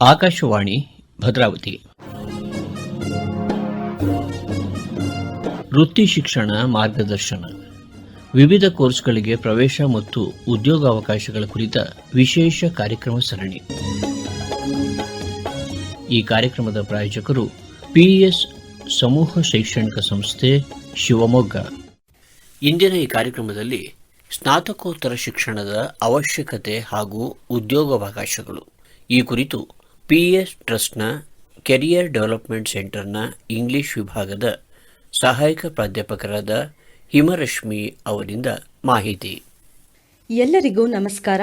ಆಕಾಶವಾಣಿ, ಭದ್ರಾವತಿ. ವೃತ್ತಿ ಶಿಕ್ಷಣ ಮಾರ್ಗದರ್ಶನ. ವಿವಿಧ ಕೋರ್ಸ್ಗಳಿಗೆ ಪ್ರವೇಶ ಮತ್ತು ಉದ್ಯೋಗಾವಕಾಶಗಳ ಕುರಿತ ವಿಶೇಷ ಕಾರ್ಯಕ್ರಮ ಸರಣಿ. ಈ ಕಾರ್ಯಕ್ರಮದ ಪ್ರಾಯೋಜಕರು ಪಿಇಎಸ್ ಸಮೂಹ ಶೈಕ್ಷಣಿಕ ಸಂಸ್ಥೆ ಶಿವಮೊಗ್ಗ. ಇಂದಿನ ಈ ಕಾರ್ಯಕ್ರಮದಲ್ಲಿ ಸ್ನಾತಕೋತ್ತರ ಶಿಕ್ಷಣದ ಅವಶ್ಯಕತೆ ಹಾಗೂ ಉದ್ಯೋಗಾವಕಾಶಗಳು. ಈ ಕುರಿತು ಪಿಎಸ್ ಟ್ರಸ್ಟ್ನ ಕೆರಿಯರ್ ಡೆವಲಪ್ಮೆಂಟ್ ಸೆಂಟರ್ನ ಇಂಗ್ಲಿಷ್ ವಿಭಾಗದ ಸಹಾಯಕ ಪ್ರಾಧ್ಯಾಪಕರಾದ ಹಿಮರಶ್ಮಿ ಅವರಿಂದ ಮಾಹಿತಿ. ಎಲ್ಲರಿಗೂ ನಮಸ್ಕಾರ.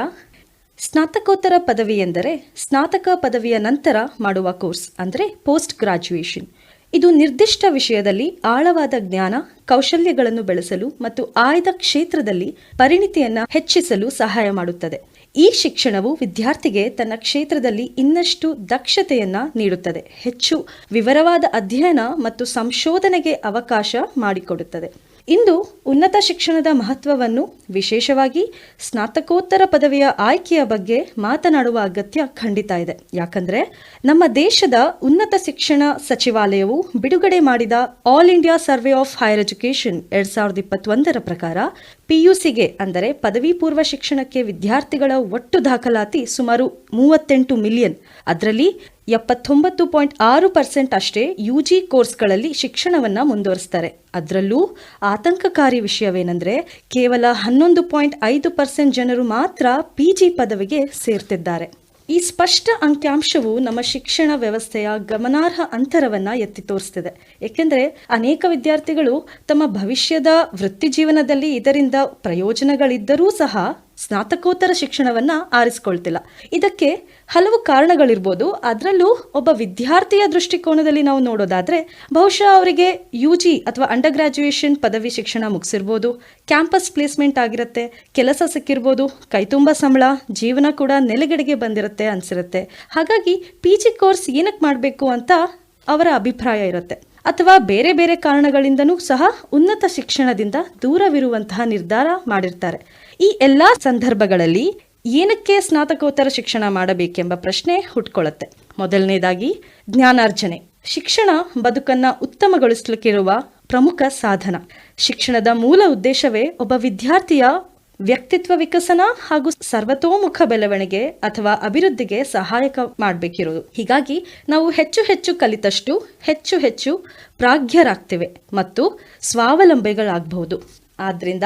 ಸ್ನಾತಕೋತ್ತರ ಪದವಿ ಎಂದರೆ ಸ್ನಾತಕ ಪದವಿಯ ನಂತರ ಮಾಡುವ ಕೋರ್ಸ್, ಅಂದರೆ ಪೋಸ್ಟ್ ಗ್ರಾಜ್ಯುಯೇಷನ್ ಇದು ನಿರ್ದಿಷ್ಟ ವಿಷಯದಲ್ಲಿ ಆಳವಾದ ಜ್ಞಾನ, ಕೌಶಲ್ಯಗಳನ್ನು ಬೆಳೆಸಲು ಮತ್ತು ಆಯ್ದ ಕ್ಷೇತ್ರದಲ್ಲಿ ಪರಿಣಿತಿಯನ್ನು ಹೆಚ್ಚಿಸಲು ಸಹಾಯ ಮಾಡುತ್ತದೆ. ಈ ಶಿಕ್ಷಣವು ವಿದ್ಯಾರ್ಥಿಗೆ ತನ್ನ ಕ್ಷೇತ್ರದಲ್ಲಿ ಇನ್ನಷ್ಟು ದಕ್ಷತೆಯನ್ನ ನೀಡುತ್ತದೆ. ಹೆಚ್ಚು ವಿವರವಾದ ಅಧ್ಯಯನ ಮತ್ತು ಸಂಶೋಧನೆಗೆ ಅವಕಾಶ ಮಾಡಿಕೊಡುತ್ತದೆ. ಇಂದು ಉನ್ನತ ಶಿಕ್ಷಣದ ಮಹತ್ವವನ್ನು ವಿಶೇಷವಾಗಿ ಸ್ನಾತಕೋತ್ತರ ಪದವಿಯ ಆಯ್ಕೆಯ ಬಗ್ಗೆ ಮಾತನಾಡುವ ಅಗತ್ಯ ಖಂಡಿತ ಇದೆ. ಯಾಕಂದ್ರೆ ನಮ್ಮ ದೇಶದ ಉನ್ನತ ಶಿಕ್ಷಣ ಸಚಿವಾಲಯವು ಬಿಡುಗಡೆ ಮಾಡಿದ all India survey of higher education ಎರಡ್ ಸಾವಿರದ ಇಪ್ಪತ್ತೊಂದರ ಪ್ರಕಾರ ಪಿಯುಸಿಗೆ ಅಂದರೆ ಪದವಿ ಪೂರ್ವ ಶಿಕ್ಷಣಕ್ಕೆ ವಿದ್ಯಾರ್ಥಿಗಳ ಒಟ್ಟು ದಾಖಲಾತಿ ಸುಮಾರು ಮೂವತ್ತೆಂಟು ಮಿಲಿಯನ್. ಅದರಲ್ಲಿ ಎಪ್ಪತ್ತೊಂಬತ್ತು ಪಾಯಿಂಟ್ ಆರು ಪರ್ಸೆಂಟ್ ಅಷ್ಟೇ ಯು ಜಿ ಕೋರ್ಸ್ಗಳಲ್ಲಿ ಶಿಕ್ಷಣವನ್ನು ಮುಂದುವರಿಸ್ತಾರೆ. ಅದರಲ್ಲೂ ಆತಂಕಕಾರಿ ವಿಷಯವೇನೆಂದರೆ ಕೇವಲ ಹನ್ನೊಂದು ಪಾಯಿಂಟ್ ಐದು ಪರ್ಸೆಂಟ್ ಜನರು ಮಾತ್ರ ಪಿ ಜಿ ಪದವಿಗೆ ಸೇರ್ತಿದ್ದಾರೆ. ಈ ಸ್ಪಷ್ಟ ಅಂಕಿಅಂಶವು ನಮ್ಮ ಶಿಕ್ಷಣ ವ್ಯವಸ್ಥೆಯ ಗಮನಾರ್ಹ ಅಂತರವನ್ನು ಎತ್ತಿ ತೋರಿಸ್ತಿದೆ. ಏಕೆಂದರೆ ಅನೇಕ ವಿದ್ಯಾರ್ಥಿಗಳು ತಮ್ಮ ಭವಿಷ್ಯದ ವೃತ್ತಿ ಜೀವನದಲ್ಲಿ ಇದರಿಂದ ಪ್ರಯೋಜನಗಳಿದ್ದರೂ ಸಹ ಸ್ನಾತಕೋತ್ತರ ಶಿಕ್ಷಣವನ್ನ ಆರಿಸ್ಕೊಳ್ತಿಲ್ಲ. ಇದಕ್ಕೆ ಹಲವು ಕಾರಣಗಳಿರ್ಬೋದು. ಅದರಲ್ಲೂ ಒಬ್ಬ ವಿದ್ಯಾರ್ಥಿಯ ದೃಷ್ಟಿಕೋನದಲ್ಲಿ ನಾವು ನೋಡೋದಾದ್ರೆ, ಬಹುಶಃ ಅವರಿಗೆ ಯು ಜಿ ಅಥವಾ ಅಂಡರ್ ಗ್ರಾಜ್ಯುಯೇಷನ್ ಪದವಿ ಶಿಕ್ಷಣ ಮುಗಿಸಿರ್ಬೋದು. ಕ್ಯಾಂಪಸ್ ಪ್ಲೇಸ್ಮೆಂಟ್ ಆಗಿರುತ್ತೆ, ಕೆಲಸ ಸಿಕ್ಕಿರ್ಬೋದು ಕೈತುಂಬ ಸಂಬಳ, ಜೀವನ ಕೂಡ ನೆಲೆಗಡೆಗೆ ಬಂದಿರುತ್ತೆ ಅನ್ಸಿರುತ್ತೆ. ಹಾಗಾಗಿ ಪಿ ಜಿ ಕೋರ್ಸ್ ಏನಕ್ಕೆ ಮಾಡಬೇಕು ಅಂತ ಅವರ ಅಭಿಪ್ರಾಯ ಇರುತ್ತೆ. ಅಥವಾ ಬೇರೆ ಬೇರೆ ಕಾರಣಗಳಿಂದನೂ ಸಹ ಉನ್ನತ ಶಿಕ್ಷಣದಿಂದ ದೂರವಿರುವಂತಹ ನಿರ್ಧಾರ ಮಾಡಿರ್ತಾರೆ. ಈ ಎಲ್ಲ ಸಂದರ್ಭಗಳಲ್ಲಿ ಏನಕ್ಕೆ ಸ್ನಾತಕೋತ್ತರ ಶಿಕ್ಷಣ ಮಾಡಬೇಕೆಂಬ ಪ್ರಶ್ನೆ ಹುಟ್ಕೊಳ್ಳುತ್ತೆ. ಮೊದಲನೇದಾಗಿ, ಜ್ಞಾನಾರ್ಜನೆ. ಶಿಕ್ಷಣ ಬದುಕನ್ನ ಉತ್ತಮಗೊಳಿಸಲಿಕ್ಕಿರುವ ಪ್ರಮುಖ ಸಾಧನ. ಶಿಕ್ಷಣದ ಮೂಲ ಉದ್ದೇಶವೇ ಒಬ್ಬ ವಿದ್ಯಾರ್ಥಿಯ ವ್ಯಕ್ತಿತ್ವ ವಿಕಸನ ಹಾಗೂ ಸರ್ವತೋಮುಖ ಬೆಳವಣಿಗೆ ಅಥವಾ ಅಭಿವೃದ್ಧಿಗೆ ಸಹಾಯಕ ಮಾಡಬೇಕಿರೋದು ಹೀಗಾಗಿ, ನಾವು ಹೆಚ್ಚು ಹೆಚ್ಚು ಕಲಿತಷ್ಟು ಹೆಚ್ಚು ಹೆಚ್ಚು ಪ್ರಾಜ್ಞರಾಗ್ತೇವೆ ಮತ್ತು ಸ್ವಾವಲಂಬಿಗಳಾಗಬಹುದು. ಆದ್ರಿಂದ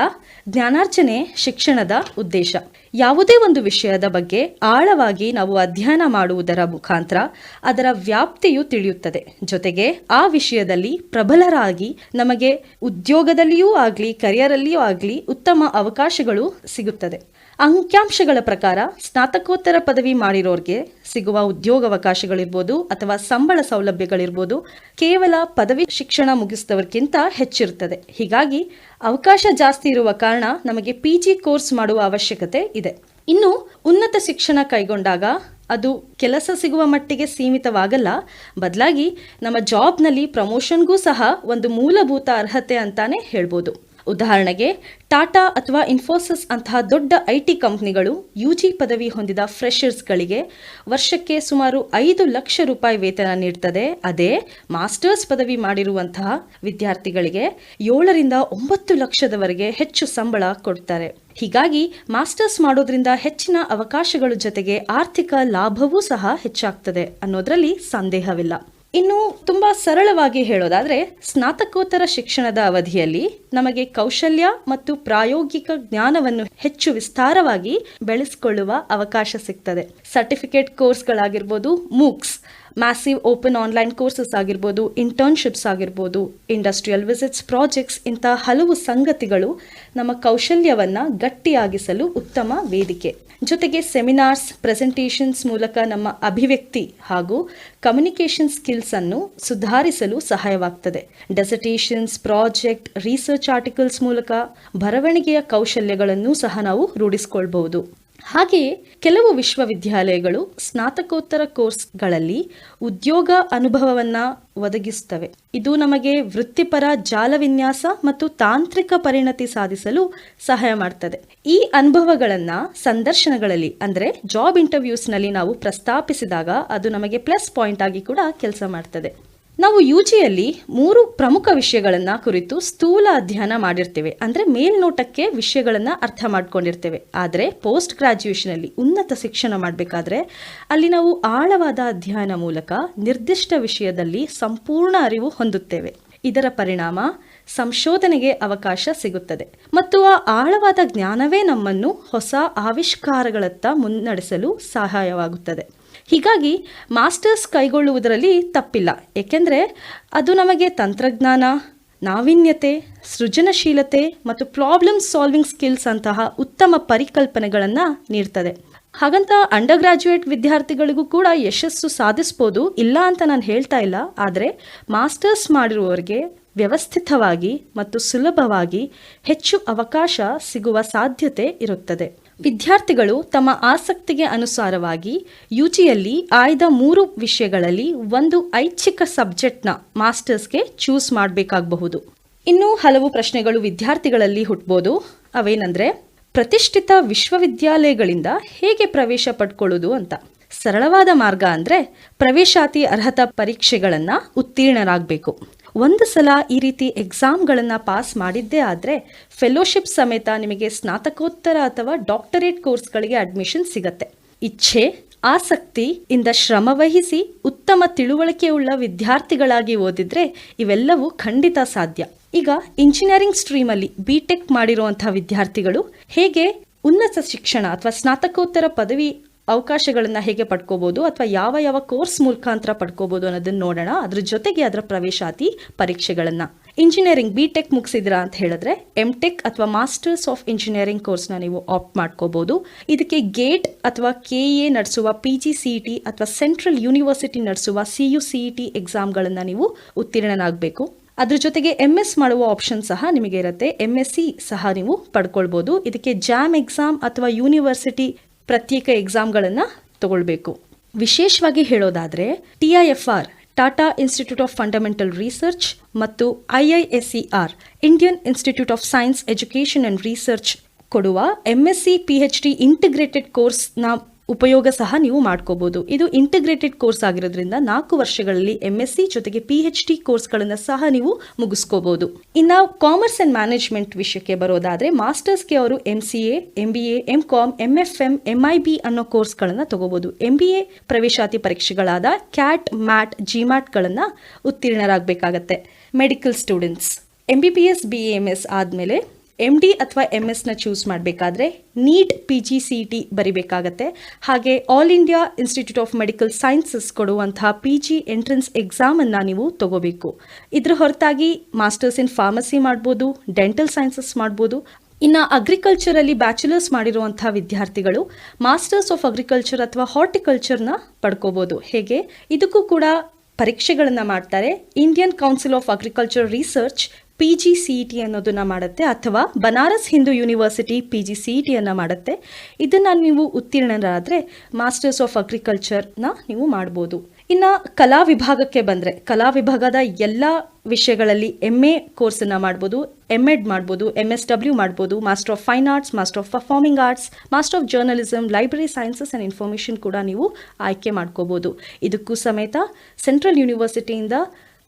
ಜ್ಞಾನಾರ್ಜನೆ ಶಿಕ್ಷಣದ ಉದ್ದೇಶ. ಯಾವುದೇ ಒಂದು ವಿಷಯದ ಬಗ್ಗೆ ಆಳವಾಗಿ ನಾವು ಅಧ್ಯಯನ ಮಾಡುವುದರ ಮುಖಾಂತರ ಅದರ ವ್ಯಾಪ್ತಿಯು ತಿಳಿಯುತ್ತದೆ. ಜೊತೆಗೆ ಆ ವಿಷಯದಲ್ಲಿ ಪ್ರಬಲರಾಗಿ ನಮಗೆ ಉದ್ಯೋಗದಲ್ಲಿಯೂ ಆಗಲಿ ಕರಿಯರಲ್ಲಿಯೂ ಆಗಲಿ ಉತ್ತಮ ಅವಕಾಶಗಳು ಸಿಗುತ್ತದೆ. ಅಂಕಿಅಂಶಗಳ ಪ್ರಕಾರ ಸ್ನಾತಕೋತ್ತರ ಪದವಿ ಮಾಡಿರೋರಿಗೆ ಸಿಗುವ ಉದ್ಯೋಗಾವಕಾಶಗಳಿರ್ಬೋದು ಅಥವಾ ಸಂಬಳ ಸೌಲಭ್ಯಗಳಿರ್ಬೋದು ಕೇವಲ ಪದವಿ ಶಿಕ್ಷಣ ಮುಗಿಸಿದವರಿಗಿಂತ ಹೆಚ್ಚಿರುತ್ತದೆ. ಹೀಗಾಗಿ ಅವಕಾಶ ಜಾಸ್ತಿ ಇರುವ ಕಾರಣ ನಮಗೆ ಪಿ ಜಿ ಕೋರ್ಸ್ ಮಾಡುವ ಅವಶ್ಯಕತೆ ಇದೆ. ಇನ್ನು ಉನ್ನತ ಶಿಕ್ಷಣ ಕೈಗೊಂಡಾಗ ಅದು ಕೆಲಸ ಸಿಗುವ ಮಟ್ಟಿಗೆ ಸೀಮಿತವಾಗಲ್ಲ. ಬದಲಾಗಿ ನಮ್ಮ ಜಾಬ್ನಲ್ಲಿ ಪ್ರಮೋಷನ್ಗೂ ಸಹ ಒಂದು ಮೂಲಭೂತ ಅರ್ಹತೆ ಅಂತಾನೆ ಹೇಳ್ಬೋದು. ಉದಾಹರಣೆಗೆ, ಟಾಟಾ ಅಥವಾ ಇನ್ಫೋಸಿಸ್ ಅಂತಹ ದೊಡ್ಡ ಐ ಟಿ ಕಂಪ್ನಿಗಳು ಯು ಜಿ ಪದವಿ ಹೊಂದಿದ ಫ್ರೆಷರ್ಸ್ಗಳಿಗೆ ವರ್ಷಕ್ಕೆ ಸುಮಾರು ಐದು ಲಕ್ಷ ರೂಪಾಯಿ ವೇತನ ನೀಡ್ತದೆ. ಅದೇ, ಮಾಸ್ಟರ್ಸ್ ಪದವಿ ಮಾಡಿರುವಂತಹ ವಿದ್ಯಾರ್ಥಿಗಳಿಗೆ ಏಳರಿಂದ ಒಂಬತ್ತು ಲಕ್ಷದವರೆಗೆ ಹೆಚ್ಚು ಸಂಬಳ ಕೊಡ್ತಾರೆ. ಹೀಗಾಗಿ, ಮಾಸ್ಟರ್ಸ್ ಮಾಡೋದ್ರಿಂದ ಹೆಚ್ಚಿನ ಅವಕಾಶಗಳ ಜೊತೆಗೆ ಆರ್ಥಿಕ ಲಾಭವೂ ಸಹ ಹೆಚ್ಚಾಗ್ತದೆ ಅನ್ನೋದರಲ್ಲಿ ಸಂದೇಹವಿಲ್ಲ. ಇನ್ನು ತುಂಬಾ ಸರಳವಾಗಿ ಹೇಳೋದಾದರೆ ಸ್ನಾತಕೋತ್ತರ ಶಿಕ್ಷಣದ ಅವಧಿಯಲ್ಲಿ ನಮಗೆ ಕೌಶಲ್ಯ ಮತ್ತು ಪ್ರಾಯೋಗಿಕ ಜ್ಞಾನವನ್ನು ಹೆಚ್ಚು ವಿಸ್ತಾರವಾಗಿ ಬೆಳೆಸಿಕೊಳ್ಳುವ ಅವಕಾಶ ಸಿಗ್ತದೆ. Certificate ಕೋರ್ಸ್ಗಳಾಗಿರ್ಬೋದು MOOCs massive open online courses ಆಗಿರ್ಬೋದು ಇಂಟರ್ನ್ಶಿಪ್ಸ್ ಆಗಿರ್ಬೋದು ಇಂಡಸ್ಟ್ರಿಯಲ್ ವಿಸಿಟ್ಸ್ ಪ್ರಾಜೆಕ್ಟ್ಸ್ ಇಂತಹ ಹಲವು ಸಂಗತಿಗಳು ನಮ್ಮ ಕೌಶಲ್ಯವನ್ನು ಗಟ್ಟಿಯಾಗಿಸಲು ಉತ್ತಮ ವೇದಿಕೆ. ಜೊತೆಗೆ ಸೆಮಿನಾರ್ಸ್ ಪ್ರೆಸೆಂಟೇಷನ್ಸ್ ಮೂಲಕ ನಮ್ಮ ಅಭಿವ್ಯಕ್ತಿ ಹಾಗೂ ಕಮ್ಯುನಿಕೇಷನ್ ಸ್ಕಿಲ್ಸ್ ಅನ್ನು ಸುಧಾರಿಸಲು ಸಹಾಯವಾಗ್ತದೆ. ಡೆಸಟೇಷನ್ಸ್ ಪ್ರಾಜೆಕ್ಟ್ ರಿಸರ್ಚ್ ಆರ್ಟಿಕಲ್ಸ್ ಮೂಲಕ ಬರವಣಿಗೆಯ ಕೌಶಲ್ಯಗಳನ್ನು ಸಹ ನಾವು ರೂಢಿಸಿಕೊಳ್ಬಹುದು. ಹಾಗೆಯೇ ಕೆಲವು ವಿಶ್ವವಿದ್ಯಾಲಯಗಳು ಸ್ನಾತಕೋತ್ತರ ಕೋರ್ಸ್ಗಳಲ್ಲಿ ಉದ್ಯೋಗ ಅನುಭವವನ್ನು ಒದಗಿಸ್ತವೆ ಇದು ನಮಗೆ ವೃತ್ತಿಪರ ಜಾಲ ವಿನ್ಯಾಸ ಮತ್ತು ತಾಂತ್ರಿಕ ಪರಿಣತಿ ಸಾಧಿಸಲು ಸಹಾಯ ಮಾಡ್ತದೆ. ಈ ಅನುಭವಗಳನ್ನು ಸಂದರ್ಶನಗಳಲ್ಲಿ, ಅಂದರೆ ಜಾಬ್ ಇಂಟರ್ವ್ಯೂಸ್ನಲ್ಲಿ ನಾವು ಪ್ರಸ್ತಾಪಿಸಿದಾಗ ಅದು ನಮಗೆ ಪ್ಲಸ್ ಪಾಯಿಂಟ್ ಆಗಿ ಕೂಡ ಕೆಲಸ ಮಾಡ್ತದೆ. ನಾವು ಯು ಜಿಯಲ್ಲಿ ಮೂರು ಪ್ರಮುಖ ವಿಷಯಗಳನ್ನು ಕುರಿತು ಸ್ಥೂಲ ಅಧ್ಯಯನ ಮಾಡಿರ್ತೇವೆ. ಅಂದರೆ ಮೇಲ್ನೋಟಕ್ಕೆ ವಿಷಯಗಳನ್ನು ಅರ್ಥ ಮಾಡ್ಕೊಂಡಿರ್ತೇವೆ. ಆದರೆ ಪೋಸ್ಟ್ ಗ್ರಾಜ್ಯುಯೇಷನಲ್ಲಿ ಉನ್ನತ ಶಿಕ್ಷಣ ಮಾಡಬೇಕಾದ್ರೆ ಅಲ್ಲಿ ನಾವು ಆಳವಾದ ಅಧ್ಯಯನ ಮೂಲಕ ನಿರ್ದಿಷ್ಟ ವಿಷಯದಲ್ಲಿ ಸಂಪೂರ್ಣ ಅರಿವು ಹೊಂದುತ್ತೇವೆ. ಇದರ ಪರಿಣಾಮ ಸಂಶೋಧನೆಗೆ ಅವಕಾಶ ಸಿಗುತ್ತದೆ. ಮತ್ತು ಆ ಆಳವಾದ ಜ್ಞಾನವೇ ನಮ್ಮನ್ನು ಹೊಸ ಆವಿಷ್ಕಾರಗಳತ್ತ ಮುನ್ನಡೆಸಲು ಸಹಾಯವಾಗುತ್ತದೆ. ಹೀಗಾಗಿ ಮಾಸ್ಟರ್ಸ್ ಕೈಗೊಳ್ಳುವುದರಲ್ಲಿ ತಪ್ಪಿಲ್ಲ. ಏಕೆಂದರೆ ಅದು ನಮಗೆ ತಂತ್ರಜ್ಞಾನ, ನಾವೀನ್ಯತೆ, ಸೃಜನಶೀಲತೆ ಮತ್ತು ಪ್ರಾಬ್ಲಮ್ ಸಾಲ್ವಿಂಗ್ ಸ್ಕಿಲ್ಸ್ ಅಂತಹ ಉತ್ತಮ ಪರಿಕಲ್ಪನೆಗಳನ್ನು ನೀಡ್ತದೆ. ಹಾಗಂತ ಅಂಡರ್ ಗ್ರಾಜ್ಯುಯೇಟ್ ವಿದ್ಯಾರ್ಥಿಗಳಿಗೂ ಕೂಡ ಯಶಸ್ಸು ಸಾಧಿಸ್ಬೋದು ಇಲ್ಲ ಅಂತ ನಾನು ಹೇಳ್ತಾ ಇಲ್ಲ. ಆದರೆ ಮಾಸ್ಟರ್ಸ್ ಮಾಡಿರುವವರಿಗೆ ವ್ಯವಸ್ಥಿತವಾಗಿ ಮತ್ತು ಸುಲಭವಾಗಿ ಹೆಚ್ಚು ಅವಕಾಶ ಸಿಗುವ ಸಾಧ್ಯತೆ ಇರುತ್ತದೆ. ವಿದ್ಯಾರ್ಥಿಗಳು ತಮ್ಮ ಆಸಕ್ತಿಗೆ ಅನುಸಾರವಾಗಿ ಯುಜಿಯಲ್ಲಿ ಆಯ್ದ ಮೂರು ವಿಷಯಗಳಲ್ಲಿ ಒಂದು ಐಚ್ಛಿಕ ಸಬ್ಜೆಕ್ಟ್ನ ಮಾಸ್ಟರ್ಸ್ಗೆ ಚೂಸ್ ಮಾಡಬೇಕಾಗಬಹುದು. ಇನ್ನೂ ಹಲವು ಪ್ರಶ್ನೆಗಳು ವಿದ್ಯಾರ್ಥಿಗಳಲ್ಲಿ ಹುಟ್ಟಬಹುದು ಅವೇನಂದ್ರೆ, ಪ್ರತಿಷ್ಠಿತ ವಿಶ್ವವಿದ್ಯಾಲಯಗಳಿಂದ ಹೇಗೆ ಪ್ರವೇಶ ಪಡ್ಕೊಳ್ಳೋದು ಅಂತ. ಸರಳವಾದ ಮಾರ್ಗ ಅಂದ್ರೆ ಪ್ರವೇಶಾತಿ ಅರ್ಹತಾ ಪರೀಕ್ಷೆಗಳನ್ನು ಉತ್ತೀರ್ಣರಾಗಬೇಕು. ಒಂದು ಸಲ ಈ ರೀತಿ ಎಕ್ಸಾಮ್ಗಳನ್ನು ಪಾಸ್ ಮಾಡಿದ್ದೇ ಆದರೆ ಫೆಲೋಶಿಪ್ ಸಮೇತ ನಿಮಗೆ ಸ್ನಾತಕೋತ್ತರ ಅಥವಾ ಡಾಕ್ಟರೇಟ್ ಕೋರ್ಸ್ಗಳಿಗೆ ಅಡ್ಮಿಷನ್ ಸಿಗತ್ತೆ. ಇಚ್ಛೆ, ಆಸಕ್ತಿ ಇಂದ ಶ್ರಮವಹಿಸಿ ಉತ್ತಮ ತಿಳುವಳಿಕೆಯುಳ್ಳ ವಿದ್ಯಾರ್ಥಿಗಳಾಗಿ ಓದಿದ್ರೆ ಇವೆಲ್ಲವೂ ಖಂಡಿತ ಸಾಧ್ಯ. ಈಗ ಇಂಜಿನಿಯರಿಂಗ್ ಸ್ಟ್ರೀಮಲ್ಲಿ ಬಿ ಟೆಕ್ ಮಾಡಿರುವಂಥ ವಿದ್ಯಾರ್ಥಿಗಳು ಹೇಗೆ ಉನ್ನತ ಶಿಕ್ಷಣ ಅಥವಾ ಸ್ನಾತಕೋತ್ತರ ಪದವಿ ಅವಕಾಶಗಳನ್ನು ಹೇಗೆ ಪಡ್ಕೋಬೋದು ಅಥವಾ ಯಾವ ಯಾವ ಕೋರ್ಸ್ ಮುಖಾಂತರ ಪಡ್ಕೋಬೋದು ಅನ್ನೋದನ್ನ ನೋಡೋಣ. ಅದ್ರ ಜೊತೆಗೆ ಅದರ ಪ್ರವೇಶಾತಿ ಪರೀಕ್ಷೆಗಳನ್ನು. ಇಂಜಿನಿಯರಿಂಗ್ ಬಿ ಟೆಕ್ ಮುಗಿಸಿದ್ರಾ ಅಂತ ಹೇಳಿದ್ರೆ ಎಂ ಟೆಕ್ ಅಥವಾ ಮಾಸ್ಟರ್ಸ್ ಆಫ್ ಇಂಜಿನಿಯರಿಂಗ್ ಕೋರ್ಸ್ನ ನೀವು ಆಪ್ಟ್ ಮಾಡ್ಕೋಬಹುದು ಇದಕ್ಕೆ ಗೇಟ್ ಅಥವಾ ಕೆ ಎ ನಡೆಸುವ ಪಿ ಜಿ ಸಿ ಟಿ ಅಥವಾ ಸೆಂಟ್ರಲ್ ಯೂನಿವರ್ಸಿಟಿ ನಡೆಸುವ ಸಿ ಯು ಸಿ ಟಿ ಎಕ್ಸಾಮ್ಗಳನ್ನು ನೀವು ಉತ್ತೀರ್ಣನಾಗಬೇಕು. ಅದ್ರ ಜೊತೆಗೆ ಎಂ ಎಸ್ ಮಾಡುವ ಆಪ್ಷನ್ ಸಹ ನಿಮಗೆ ಇರುತ್ತೆ. ಎಂ ಎಸ್ ಸಿ ಸಹ ನೀವು ಪಡ್ಕೊಳ್ಬೋದು. ಇದಕ್ಕೆ ಜಾಮ್ ಎಕ್ಸಾಮ್ ಅಥವಾ ಯೂನಿವರ್ಸಿಟಿ ಪ್ರತ್ಯೇಕ ಎಕ್ಸಾಮ್ಗಳನ್ನು ತಗೊಳ್ಬೇಕು. ವಿಶೇಷವಾಗಿ ಹೇಳೋದಾದರೆ T I F R Tata institute of fundamental research ಮತ್ತು I I S C R Indian institute of science education and research ಕೊಡುವ M S C P H D integrated ಕೋರ್ಸ್ನ ಉಪಯೋಗ ಸಹ ನೀವು ಮಾಡ್ಕೋಬಹುದು ಇದು ಇಂಟಿಗ್ರೇಟೆಡ್ ಕೋರ್ಸ್ ಆಗಿರೋದ್ರಿಂದ ನಾಲ್ಕು ವರ್ಷಗಳಲ್ಲಿ ಎಂಎಸ್ಸಿ ಜೊತೆಗೆ ಪಿ ಎಚ್ ಡಿ ಕೋರ್ಸ್ಗಳನ್ನು ಸಹ ನೀವು ಮುಗಿಸ್ಕೋಬಹುದು ಇನ್ನು ಕಾಮರ್ಸ್ ಅಂಡ್ ಮ್ಯಾನೇಜ್ಮೆಂಟ್ ವಿಷಯಕ್ಕೆ ಬರೋದಾದ್ರೆ ಮಾಸ್ಟರ್ಸ್ಗೆ ಅವರು M C A M B A M com M F M M I B ಅನ್ನೋ ಕೋರ್ಸ್ಗಳನ್ನು ತಗೋಬಹುದು ಎಂ ಬಿ ಎ ಪ್ರವೇಶಾತಿ ಪರೀಕ್ಷೆಗಳಾದ ಕ್ಯಾಟ್ ಮ್ಯಾಟ್ ಜಿಮ್ಯಾಟ್ಗಳನ್ನು ಉತ್ತೀರ್ಣರಾಗಬೇಕಾಗತ್ತೆ. Medical students M B B S B M S ಆದಮೇಲೆ ಎಂ ಡಿ ಅಥವಾ ಎಂ ಎಸ್ನ choose ಮಾಡಬೇಕಾದ್ರೆ NEET P G C T ಬರಿಬೇಕಾಗತ್ತೆ. ಹಾಗೆ all India institute of medical sciences ಕೊಡುವಂತಹ ಪಿ ಜಿ ಎಂಟ್ರೆನ್ಸ್ ಎಕ್ಸಾಮನ್ನು ನೀವು ತಗೋಬೇಕು. ಇದ್ರ ಹೊರತಾಗಿ ಮಾಸ್ಟರ್ಸ್ ಇನ್ ಫಾರ್ಮಸಿ ಮಾಡ್ಬೋದು ಡೆಂಟಲ್ ಸೈನ್ಸಸ್ ಮಾಡ್ಬೋದು. ಇನ್ನು ಅಗ್ರಿಕಲ್ಚರಲ್ಲಿ ಬ್ಯಾಚುಲರ್ಸ್ ಮಾಡಿರುವಂಥ ವಿದ್ಯಾರ್ಥಿಗಳು ಮಾಸ್ಟರ್ಸ್ ಆಫ್ ಅಗ್ರಿಕಲ್ಚರ್ ಅಥವಾ ಹಾರ್ಟಿಕಲ್ಚರ್ನ ಪಡ್ಕೋಬೋದು. ಹೇಗೆ? ಇದಕ್ಕೂ ಕೂಡ ಪರೀಕ್ಷೆಗಳನ್ನು ಮಾಡ್ತಾರೆ. Indian council of agriculture research P G C E T ಅನ್ನೋದನ್ನು ಮಾಡುತ್ತೆ ಅಥವಾ Banaras Hindu university P G C E ಟಿಯನ್ನು ಮಾಡುತ್ತೆ. ಇದನ್ನು ನೀವು ಉತ್ತೀರ್ಣರಾದರೆ ಮಾಸ್ಟರ್ಸ್ ಆಫ್ ಅಗ್ರಿಕಲ್ಚರ್ನ ನೀವು ಮಾಡ್ಬೋದು. ಇನ್ನು ಕಲಾ ವಿಭಾಗಕ್ಕೆ ಬಂದರೆ, ಕಲಾ ವಿಭಾಗದ ಎಲ್ಲ ವಿಷಯಗಳಲ್ಲಿ ಎಂ ಎ ಕೋರ್ಸನ್ನು ಮಾಡ್ಬೋದು ಎಂ ಎಡ್ ಮಾಡ್ಬೋದು ಎಂ ಎಸ್ ಡಬ್ಲ್ಯೂ ಮಾಡ್ಬೋದು master of fine arts master of performing arts master of journalism library sciences and information ಕೂಡ ನೀವು ಆಯ್ಕೆ ಮಾಡ್ಕೋಬೋದು. ಇದಕ್ಕೂ ಸಮೇತ ಸೆಂಟ್ರಲ್ ಯೂನಿವರ್ಸಿಟಿಯಿಂದ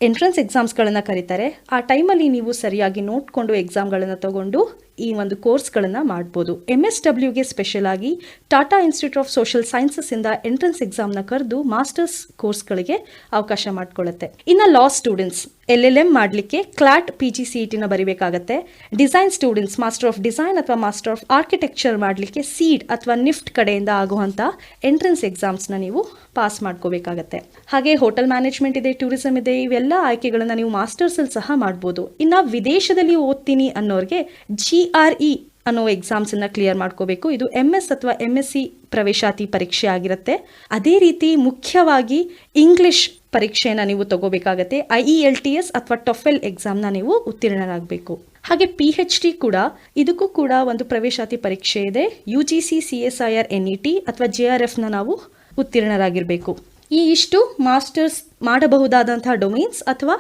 ಎಂಟ್ರೆನ್ಸ್ ಎಕ್ಸಾಮ್ಸ್ಗಳನ್ನು ಕರೀತಾರೆ. ಆ ಟೈಮಲ್ಲಿ ನೀವು ಸರಿಯಾಗಿ ನೋಡಿಕೊಂಡು ಎಕ್ಸಾಮ್ಗಳನ್ನು ತಗೊಂಡು ಈ ಒಂದು ಕೋರ್ಸ್ಗಳನ್ನು ಮಾಡ್ಬೋದು. ಎಂ ಎಸ್ ಡಬ್ಲ್ಯೂಗೆ ಸ್ಪೆಷಲ್ ಆಗಿ ಟಾಟಾ ಇನ್ಸ್ಟಿಟ್ಯೂಟ್ ಆಫ್ ಸೋಷಿಯಲ್ ಸೈನ್ಸಸ್ಸಿಂದ ಎಂಟ್ರೆನ್ಸ್ ಎಕ್ಸಾಮ್ನ ಕರೆದು ಮಾಸ್ಟರ್ಸ್ ಕೋರ್ಸ್ಗಳಿಗೆ ಅವಕಾಶ ಮಾಡಿಕೊಳ್ಳುತ್ತೆ ಇನ್ನು law students L L M ಮಾಡಲಿಕ್ಕೆ ಕ್ಲಾಟ್ ಪಿ ಜಿ ಸಿ ಇಟಿನ ಟಿನ ಬರೀಬೇಕಾಗತ್ತೆ. Design students master of design ಅಥವಾ ಮಾಸ್ಟರ್ ಆಫ್ ಆರ್ಕಿಟೆಕ್ಚರ್ ಮಾಡಲಿಕ್ಕೆ ಸೀಡ್ ಅಥವಾ ನಿಫ್ಟ್ ಕಡೆಯಿಂದ ಆಗುವಂಥ ಎಂಟ್ರೆನ್ಸ್ ಎಕ್ಸಾಮ್ಸ್ನ ನೀವು ಪಾಸ್ ಮಾಡ್ಕೋಬೇಕಾಗತ್ತೆ. ಹಾಗೆ ಹೋಟೆಲ್ ಮ್ಯಾನೇಜ್ಮೆಂಟ್ ಇದೆ ಟೂರಿಸಂ ಇದೆ, ಇವೆಲ್ಲ ಆಯ್ಕೆಗಳನ್ನು ನೀವು ಮಾಸ್ಟರ್ಸಲ್ಲಿ ಸಹ ಮಾಡ್ಬೋದು. ಇನ್ನು ವಿದೇಶದಲ್ಲಿ ಓದ್ತೀನಿ ಅನ್ನೋರಿಗೆ ಜಿ ಆರ್ ಇ ಅನ್ನೋ ಎಕ್ಸಾಮ್ಸನ್ನು ಕ್ಲಿಯರ್ ಮಾಡ್ಕೋಬೇಕು. ಇದು ಎಂ ಎಸ್ ಅಥವಾ ಎಂ ಎಸ್ ಸಿ ಪ್ರವೇಶಾತಿ ಪರೀಕ್ಷೆ ಆಗಿರುತ್ತೆ. ಅದೇ ರೀತಿ ಮುಖ್ಯವಾಗಿ ಇಂಗ್ಲಿಷ್ ಪರೀಕ್ಷೆಯನ್ನು ನೀವು ತಗೋಬೇಕಾಗತ್ತೆ. I E L T S ಅಥವಾ ಟೊಫೆಲ್ ಎಕ್ಸಾಮ್ನ ನೀವು ಉತ್ತೀರ್ಣರಾಗಬೇಕು. ಹಾಗೆ ಪಿ ಹೆಚ್ ಡಿ ಕೂಡ, ಇದಕ್ಕೂ ಕೂಡ ಒಂದು ಪ್ರವೇಶಾತಿ ಪರೀಕ್ಷೆ ಇದೆ. U G C C S I R N E T ಅಥವಾ ಜೆ ಆರ್ ಎಫ್ನ ನಾವು ಉತ್ತೀರ್ಣರಾಗಿರಬೇಕು. ಈ ಇಷ್ಟು ಮಾಸ್ಟರ್ಸ್ ಮಾಡಬಹುದಾದಂತಹ ಡೊಮೈನ್ಸ್ ಅಥವಾ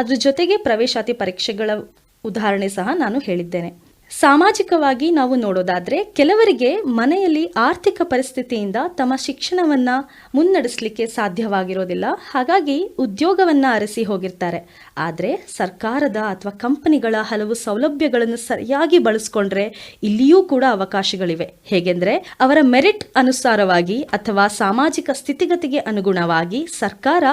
ಅದ್ರ ಜೊತೆಗೆ ಪ್ರವೇಶಾತಿ ಪರೀಕ್ಷೆಗಳ ಉದಾಹರಣೆ ಸಹ ನಾನು ಹೇಳಿದ್ದೇನೆ. ಸಾಮಾಜಿಕವಾಗಿ ನಾವು ನೋಡೋದಾದರೆ ಕೆಲವರಿಗೆ ಮನೆಯಲ್ಲಿ ಆರ್ಥಿಕ ಪರಿಸ್ಥಿತಿಯಿಂದ ತಮ್ಮ ಶಿಕ್ಷಣವನ್ನ ಮುನ್ನಡೆಸಲಿಕ್ಕೆ ಸಾಧ್ಯವಾಗಿರೋದಿಲ್ಲ. ಹಾಗಾಗಿ ಉದ್ಯೋಗವನ್ನು ಅರಸಿ ಹೋಗಿರ್ತಾರೆ. ಆದರೆ ಸರ್ಕಾರದ ಅಥವಾ ಕಂಪನಿಗಳ ಹಲವು ಸೌಲಭ್ಯಗಳನ್ನು ಸರಿಯಾಗಿ ಬಳಸ್ಕೊಂಡ್ರೆ ಇಲ್ಲಿಯೂ ಕೂಡ ಅವಕಾಶಗಳಿವೆ. ಹೇಗೆಂದರೆ ಅವರ ಮೆರಿಟ್ ಅನುಸಾರವಾಗಿ ಅಥವಾ ಸಾಮಾಜಿಕ ಸ್ಥಿತಿಗತಿಗೆ ಅನುಗುಣವಾಗಿ ಸರ್ಕಾರ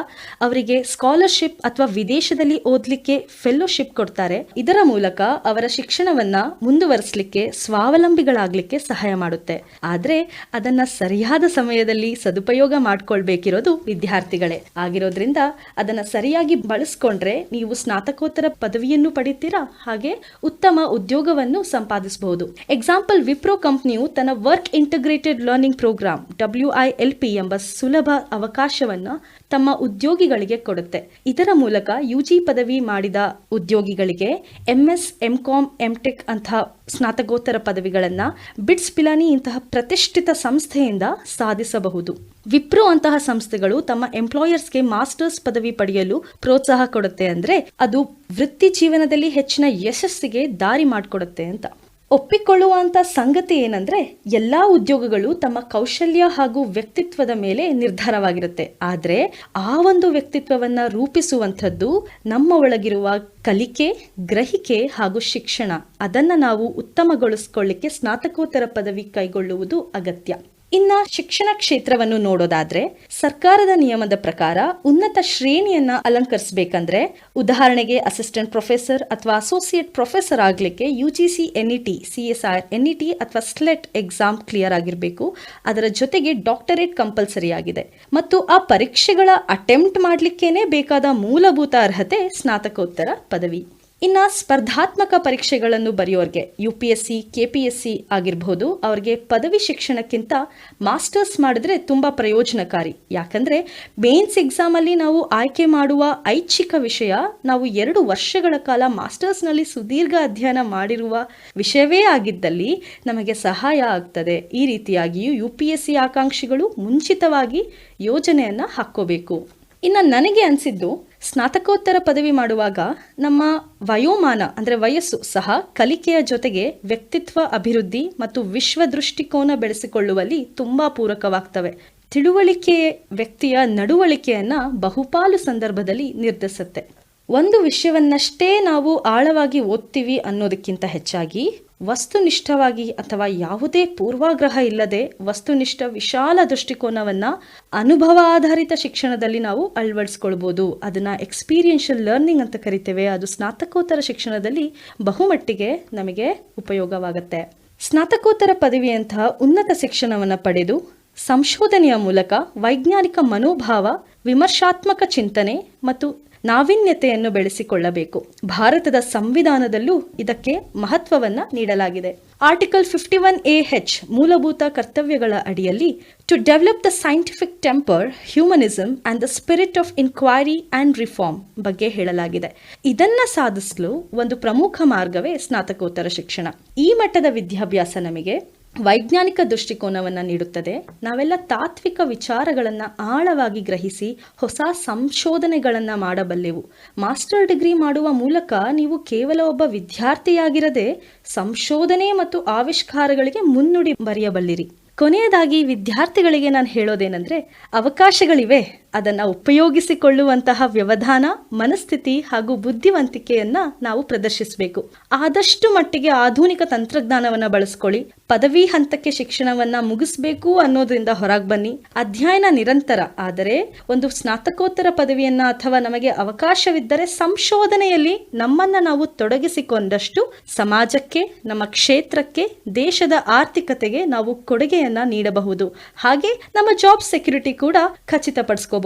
ಅವರಿಗೆ ಸ್ಕಾಲರ್ಶಿಪ್ ಅಥವಾ ವಿದೇಶದಲ್ಲಿ ಓದಲಿಕ್ಕೆ ಫೆಲೋಶಿಪ್ ಕೊಡ್ತಾರೆ. ಇದರ ಮೂಲಕ ಅವರ ಶಿಕ್ಷಣವನ್ನ ಮುಂದುವರಿಸಲಿಕ್ಕೆ, ಸ್ವಾವಲಂಬಿಗಳಾಗಲಿಕ್ಕೆ ಸಹಾಯ ಮಾಡುತ್ತೆ. ಆದರೆ ಅದನ್ನು ಸರಿಯಾದ ಸಮಯದಲ್ಲಿ ಸದುಪಯೋಗ ಮಾಡಿಕೊಳ್ಬೇಕಿರೋದು ವಿದ್ಯಾರ್ಥಿಗಳೇ. ಆಗಿರೋದ್ರಿಂದ ಅದನ್ನು ಸರಿಯಾಗಿ ಬಳಸ್ಕೊಂಡ್ರೆ ನೀವು ಸ್ನಾತಕೋತ್ತರ ಪದವಿಯನ್ನು ಪಡಿತೀರಾ? ಹಾಗೆ ಉತ್ತಮ ಉದ್ಯೋಗವನ್ನು ಸಂಪಾದಿಸಬಹುದು. ಎಕ್ಸಾಂಪಲ್ ವಿಪ್ರೋ ಕಂಪ್ನಿಯು ತನ್ನ work integrated learning program W I L P ಎಂಬ ಸುಲಭ ಅವಕಾಶವನ್ನ ತಮ್ಮ ಉದ್ಯೋಗಿಗಳಿಗೆ ಕೊಡುತ್ತೆ. ಇದರ ಮೂಲಕ ಯುಜಿ ಪದವಿ ಮಾಡಿದ ಉದ್ಯೋಗಿಗಳಿಗೆ M S M tech com M tech ಅಂತಹ ಸ್ನಾತಕೋತ್ತರ ಪದವಿಗಳನ್ನು ಬಿಟ್ಸ್ ಪಿಲಾನಿ ಇಂತಹ ಪ್ರತಿಷ್ಠಿತ ಸಂಸ್ಥೆಯಿಂದ ಸಾಧಿಸಬಹುದು. ವಿಪ್ರೋ ಅಂತಹ ಸಂಸ್ಥೆಗಳು ತಮ್ಮ ಎಂಪ್ಲಾಯರ್ಸ್ಗೆ ಮಾಸ್ಟರ್ಸ್ ಪದವಿ ಪಡೆಯಲು ಪ್ರೋತ್ಸಾಹ ಕೊಡುತ್ತೆ ಅಂದ್ರೆ ಅದು ವೃತ್ತಿ ಜೀವನದಲ್ಲಿ ಹೆಚ್ಚಿನ ಯಶಸ್ಸಿಗೆ ದಾರಿ ಮಾಡಿಕೊಡುತ್ತೆ ಅಂತ. ಒಪ್ಪಿಕೊಳ್ಳುವಂತ ಸಂಗತಿ ಏನಂದರೆ ಎಲ್ಲ ಉದ್ಯೋಗಗಳು ತಮ್ಮ ಕೌಶಲ್ಯ ಹಾಗೂ ವ್ಯಕ್ತಿತ್ವದ ಮೇಲೆ ನಿರ್ಧಾರವಾಗಿರುತ್ತೆ. ಆದರೆ ಆ ಒಂದು ವ್ಯಕ್ತಿತ್ವವನ್ನು ರೂಪಿಸುವಂಥದ್ದು ನಮ್ಮ ಒಳಗಿರುವ ಕಲಿಕೆ, ಗ್ರಹಿಕೆ ಹಾಗೂ ಶಿಕ್ಷಣ. ಅದನ್ನು ನಾವು ಉತ್ತಮಗೊಳಿಸ್ಕೊಳ್ಳಿಕ್ಕೆ ಸ್ನಾತಕೋತ್ತರ ಪದವಿ ಕೈಗೊಳ್ಳುವುದು ಅಗತ್ಯ. ಇನ್ನ ಶಿಕ್ಷಣ ಕ್ಷೇತ್ರವನ್ನು ನೋಡೋದಾದ್ರೆ ಸರ್ಕಾರದ ನಿಯಮದ ಪ್ರಕಾರ ಉನ್ನತ ಶ್ರೇಣಿಯನ್ನ ಅಲಂಕರಿಸಬೇಕಂದ್ರೆ ಉದಾಹರಣೆಗೆ ಅಸಿಸ್ಟೆಂಟ್ ಪ್ರೊಫೆಸರ್ ಅಥವಾ ಅಸೋಸಿಯೇಟ್ ಪ್ರೊಫೆಸರ್ ಆಗ್ಲಿಕ್ಕೆ U G C N E T C S R N E T ಅಥವಾ ಸ್ಲೆಟ್ ಎಕ್ಸಾಮ್ ಕ್ಲಿಯರ್ ಆಗಿರಬೇಕು. ಅದರ ಜೊತೆಗೆ ಡಾಕ್ಟರೇಟ್ ಕಂಪಲ್ಸರಿ ಆಗಿದೆ. ಮತ್ತು ಆ ಪರೀಕ್ಷೆಗಳ ಅಟೆಂಪ್ಟ್ ಮಾಡಲಿಕ್ಕೇನೆ ಬೇಕಾದ ಮೂಲಭೂತ ಅರ್ಹತೆ ಸ್ನಾತಕೋತ್ತರ ಪದವಿ. ಇನ್ನ ಸ್ಪರ್ಧಾತ್ಮಕ ಪರೀಕ್ಷೆಗಳನ್ನು ಬರೆಯೋರ್ಗೆ U P S C K P S C ಆಗಿರಬಹುದು ಅವ್ರಿಗೆ ಪದವಿ ಶಿಕ್ಷಣಕ್ಕಿಂತ ಮಾಸ್ಟರ್ಸ್ ಮಾಡಿದ್ರೆ ತುಂಬ ಪ್ರಯೋಜನಕಾರಿ. ಯಾಕಂದ್ರೆ ಮೇನ್ಸ್ ಎಕ್ಸಾಮ್ ಅಲ್ಲಿ ನಾವು ಆಯ್ಕೆ ಮಾಡುವ ಐಚ್ಛಿಕ ವಿಷಯ ನಾವು ಎರಡು ವರ್ಷಗಳ ಕಾಲ ಮಾಸ್ಟರ್ಸ್ನಲ್ಲಿ ಸುದೀರ್ಘ ಅಧ್ಯಯನ ಮಾಡಿರುವ ವಿಷಯವೇ ಆಗಿದ್ದಲ್ಲಿ ನಮಗೆ ಸಹಾಯ ಆಗ್ತದೆ. ಈ ರೀತಿಯಾಗಿಯೂ ಯು ಪಿ ಎಸ್ ಸಿ ಆಕಾಂಕ್ಷಿಗಳು ಮುಂಚಿತವಾಗಿ ಯೋಜನೆಯನ್ನ ಹಾಕ್ಕೋಬೇಕು. ಇನ್ನು ನನಗೆ ಅನಿಸಿದ್ದು, ಸ್ನಾತಕೋತ್ತರ ಪದವಿ ಮಾಡುವಾಗ ನಮ್ಮ ವಯೋಮಾನ, ಅಂದರೆ ವಯಸ್ಸು ಸಹ ಕಲಿಕೆಯ ಜೊತೆಗೆ ವ್ಯಕ್ತಿತ್ವ ಅಭಿವೃದ್ಧಿ ಮತ್ತು ವಿಶ್ವ ದೃಷ್ಟಿಕೋನ ಬೆಳೆಸಿಕೊಳ್ಳುವಲ್ಲಿ ತುಂಬ ಪೂರಕವಾಗ್ತವೆ. ತಿಳುವಳಿಕೆ ವ್ಯಕ್ತಿಯ ನಡುವಳಿಕೆಯನ್ನು ಬಹುಪಾಲು ಸಂದರ್ಭದಲ್ಲಿ ನಿರ್ಧರಿಸುತ್ತೆ. ಒಂದು ವಿಷಯವನ್ನಷ್ಟೇ ನಾವು ಆಳವಾಗಿ ಓದ್ತೀವಿ ಅನ್ನೋದಕ್ಕಿಂತ ಹೆಚ್ಚಾಗಿ ವಸ್ತುನಿಷ್ಠವಾಗಿ ಅಥವಾ ಯಾವುದೇ ಪೂರ್ವಾಗ್ರಹ ಇಲ್ಲದೆ ವಸ್ತುನಿಷ್ಠ ವಿಶಾಲ ದೃಷ್ಟಿಕೋನವನ್ನು ಅನುಭವ ಆಧಾರಿತ ಶಿಕ್ಷಣದಲ್ಲಿ ನಾವು ಅಳವಡಿಸ್ಕೊಳ್ಬೋದು. ಅದನ್ನು ಎಕ್ಸ್ಪೀರಿಯನ್ಷಿಯಲ್ ಲರ್ನಿಂಗ್ ಅಂತ ಕರಿತೇವೆ. ಅದು ಸ್ನಾತಕೋತ್ತರ ಶಿಕ್ಷಣದಲ್ಲಿ ಬಹುಮಟ್ಟಿಗೆ ನಮಗೆ ಉಪಯೋಗವಾಗುತ್ತೆ. ಸ್ನಾತಕೋತ್ತರ ಪದವಿಯಂತಹ ಉನ್ನತ ಶಿಕ್ಷಣವನ್ನು ಪಡೆದು ಸಂಶೋಧನೆಯ ಮೂಲಕ ವೈಜ್ಞಾನಿಕ ಮನೋಭಾವ, ವಿಮರ್ಶಾತ್ಮಕ ಚಿಂತನೆ ಮತ್ತು ನಾವೀನ್ಯತೆಯನ್ನು ಬೆಳೆಸಿಕೊಳ್ಳಬೇಕು. ಭಾರತದ ಸಂವಿಧಾನದಲ್ಲೂ ಇದಕ್ಕೆ ಮಹತ್ವವನ್ನ ನೀಡಲಾಗಿದೆ. Article fifty one A H ಮೂಲಭೂತ ಕರ್ತವ್ಯಗಳ ಅಡಿಯಲ್ಲಿ to develop the scientific temper humanism and the spirit of inquiry and reform ಬಗ್ಗೆ ಹೇಳಲಾಗಿದೆ. ಇದನ್ನ ಸಾಧಿಸಲು ಒಂದು ಪ್ರಮುಖ ಮಾರ್ಗವೇ ಸ್ನಾತಕೋತ್ತರ ಶಿಕ್ಷಣ. ಈ ಮಟ್ಟದ ವಿದ್ಯಾಭ್ಯಾಸ ನಮಗೆ ವೈಜ್ಞಾನಿಕ ದೃಷ್ಟಿಕೋನವನ್ನು ನೀಡುತ್ತದೆ. ನಾವೆಲ್ಲ ತಾತ್ವಿಕ ವಿಚಾರಗಳನ್ನು ಆಳವಾಗಿ ಗ್ರಹಿಸಿ ಹೊಸ ಸಂಶೋಧನೆಗಳನ್ನು ಮಾಡಬಲ್ಲೆವು. ಮಾಸ್ಟರ್ ಡಿಗ್ರಿ ಮಾಡುವ ಮೂಲಕ ನೀವು ಕೇವಲ ಒಬ್ಬ ವಿದ್ಯಾರ್ಥಿಯಾಗಿರದೆ ಸಂಶೋಧನೆ ಮತ್ತು ಆವಿಷ್ಕಾರಗಳಿಗೆ ಮುನ್ನುಡಿ ಬರೆಯಬಲ್ಲಿರಿ. ಕೊನೆಯದಾಗಿ ವಿದ್ಯಾರ್ಥಿಗಳಿಗೆ ನಾನು ಹೇಳೋದೇನೆಂದ್ರೆ, ಅವಕಾಶಗಳಿವೆ. ಅದನ್ನು ಉಪಯೋಗಿಸಿಕೊಳ್ಳುವಂತಹ ವ್ಯವಧಾನ, ಮನಸ್ಥಿತಿ ಹಾಗೂ ಬುದ್ಧಿವಂತಿಕೆಯನ್ನ ನಾವು ಪ್ರದರ್ಶಿಸಬೇಕು. ಆದಷ್ಟು ಮಟ್ಟಿಗೆ ಆಧುನಿಕ ತಂತ್ರಜ್ಞಾನವನ್ನ ಬಳಸ್ಕೊಳ್ಳಿ, ಪದವಿ ಹಂತಕ್ಕೆ ಶಿಕ್ಷಣವನ್ನ ಮುಗಿಸ್ಬೇಕು ಅನ್ನೋದ್ರಿಂದ ಹೊರಗೆ ಬನ್ನಿ. ಅಧ್ಯಯನ ನಿರಂತರ, ಆದರೆ ಒಂದು ಸ್ನಾತಕೋತ್ತರ ಪದವಿಯನ್ನ ಅಥವಾ ನಮಗೆ ಅವಕಾಶವಿದ್ದರೆ ಸಂಶೋಧನೆಯಲ್ಲಿ ನಮ್ಮನ್ನ ನಾವು ತೊಡಗಿಸಿಕೊಂಡಷ್ಟು ಸಮಾಜಕ್ಕೆ, ನಮ್ಮ ಕ್ಷೇತ್ರಕ್ಕೆ, ದೇಶದ ಆರ್ಥಿಕತೆಗೆ ನಾವು ಕೊಡುಗೆಯನ್ನ ನೀಡಬಹುದು. ಹಾಗೆ ನಮ್ಮ ಜಾಬ್ ಸೆಕ್ಯೂರಿಟಿ ಕೂಡ ಖಚಿತಪಡಿಸ್ಕೋಬಹುದು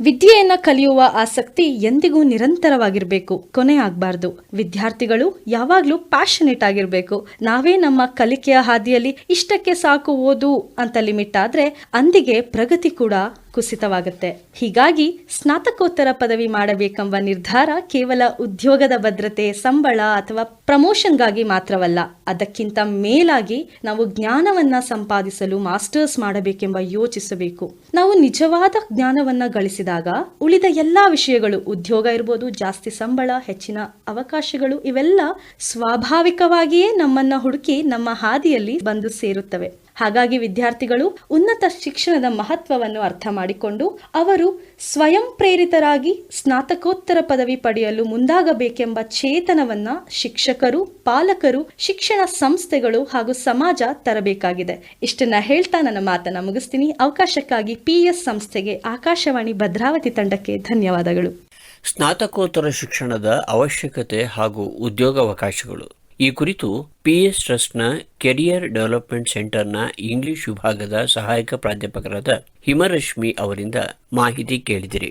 ವಿದ್ಯೆಯನ್ನ ಕಲಿಯುವ ಆಸಕ್ತಿ ಎಂದಿಗೂ ನಿರಂತರವಾಗಿರಬೇಕು. ಕೊನೆ ಆಗ್ಬಾರ್ದು. ವಿದ್ಯಾರ್ಥಿಗಳು ಯಾವಾಗ್ಲೂ ಪ್ಯಾಷನೇಟ್ ಆಗಿರ್ಬೇಕು. ನಾವೇ ನಮ್ಮ ಕಲಿಕೆಯ ಹಾದಿಯಲ್ಲಿ ಇಷ್ಟಕ್ಕೆ ಸಾಕು ಓದು ಅಂತ ಲಿಮಿಟ್ ಆದ್ರೆ ಅಂದಿಗೆ ಪ್ರಗತಿ ಕೂಡ ಕುಸಿತವಾಗುತ್ತೆ. ಹೀಗಾಗಿ ಸ್ನಾತಕೋತ್ತರ ಪದವಿ ಮಾಡಬೇಕೆಂಬ ನಿರ್ಧಾರ ಕೇವಲ ಉದ್ಯೋಗದ ಭದ್ರತೆ, ಸಂಬಳ ಅಥವಾ ಪ್ರಮೋಷನ್ಗಾಗಿ ಮಾತ್ರವಲ್ಲ, ಅದಕ್ಕಿಂತ ಮೇಲಾಗಿ ನಾವು ಜ್ಞಾನವನ್ನ ಸಂಪಾದಿಸಲು ಮಾಸ್ಟರ್ಸ್ ಮಾಡಬೇಕೆಂಬ ಯೋಚಿಸಬೇಕು. ನಾವು ನಿಜವಾದ ಜ್ಞಾನವನ್ನ ಗಳಿಸಿದಾಗ ಉಳಿದ ಎಲ್ಲಾ ವಿಷಯಗಳು, ಉದ್ಯೋಗ ಇರ್ಬೋದು, ಜಾಸ್ತಿ ಸಂಬಳ, ಹೆಚ್ಚಿನ ಅವಕಾಶಗಳು, ಇವೆಲ್ಲ ಸ್ವಾಭಾವಿಕವಾಗಿಯೇ ನಮ್ಮನ್ನ ಹುಡುಕಿ ನಮ್ಮ ಹಾದಿಯಲ್ಲಿ ಬಂದು ಸೇರುತ್ತವೆ. ಹಾಗಾಗಿ ವಿದ್ಯಾರ್ಥಿಗಳು ಉನ್ನತ ಶಿಕ್ಷಣದ ಮಹತ್ವವನ್ನು ಅರ್ಥ ಮಾಡಿಕೊಂಡು ಅವರು ಸ್ವಯಂ ಪ್ರೇರಿತರಾಗಿ ಸ್ನಾತಕೋತ್ತರ ಪದವಿ ಪಡೆಯಲು ಮುಂದಾಗಬೇಕೆಂಬ ಚೇತನವನ್ನ ಶಿಕ್ಷಕರು, ಪಾಲಕರು, ಶಿಕ್ಷಣ ಸಂಸ್ಥೆಗಳು ಹಾಗೂ ಸಮಾಜ ತರಬೇಕಾಗಿದೆ. ಇಷ್ಟನ್ನ ಹೇಳ್ತಾ ನನ್ನ ಮಾತನ್ನ ಮುಗಿಸ್ತೀನಿ. ಅವಕಾಶಕ್ಕಾಗಿ ಪಿಎಸ್ ಸಂಸ್ಥೆಗೆ ಆಕಾಶವಾಣಿ ಭದ್ರಾವತಿ ತಂಡಕ್ಕೆ ಧನ್ಯವಾದಗಳು. ಸ್ನಾತಕೋತ್ತರ ಶಿಕ್ಷಣದ ಅವಶ್ಯಕತೆ ಹಾಗೂ ಉದ್ಯೋಗಾವಕಾಶಗಳು. ಈ ಕುರಿತು ಪಿಎಸ್ ಟ್ರಸ್ಟ್ನ ಕೆರಿಯರ್ ಡೆವಲಪ್ಮೆಂಟ್ ಸೆಂಟರ್ನ ಇಂಗ್ಲಿಷ್ ವಿಭಾಗದ ಸಹಾಯಕ ಪ್ರಾಧ್ಯಾಪಕರಾದ ಹಿಮರಶ್ಮಿ ಅವರಿಂದ ಮಾಹಿತಿ ಕೇಳಿದಿರಿ.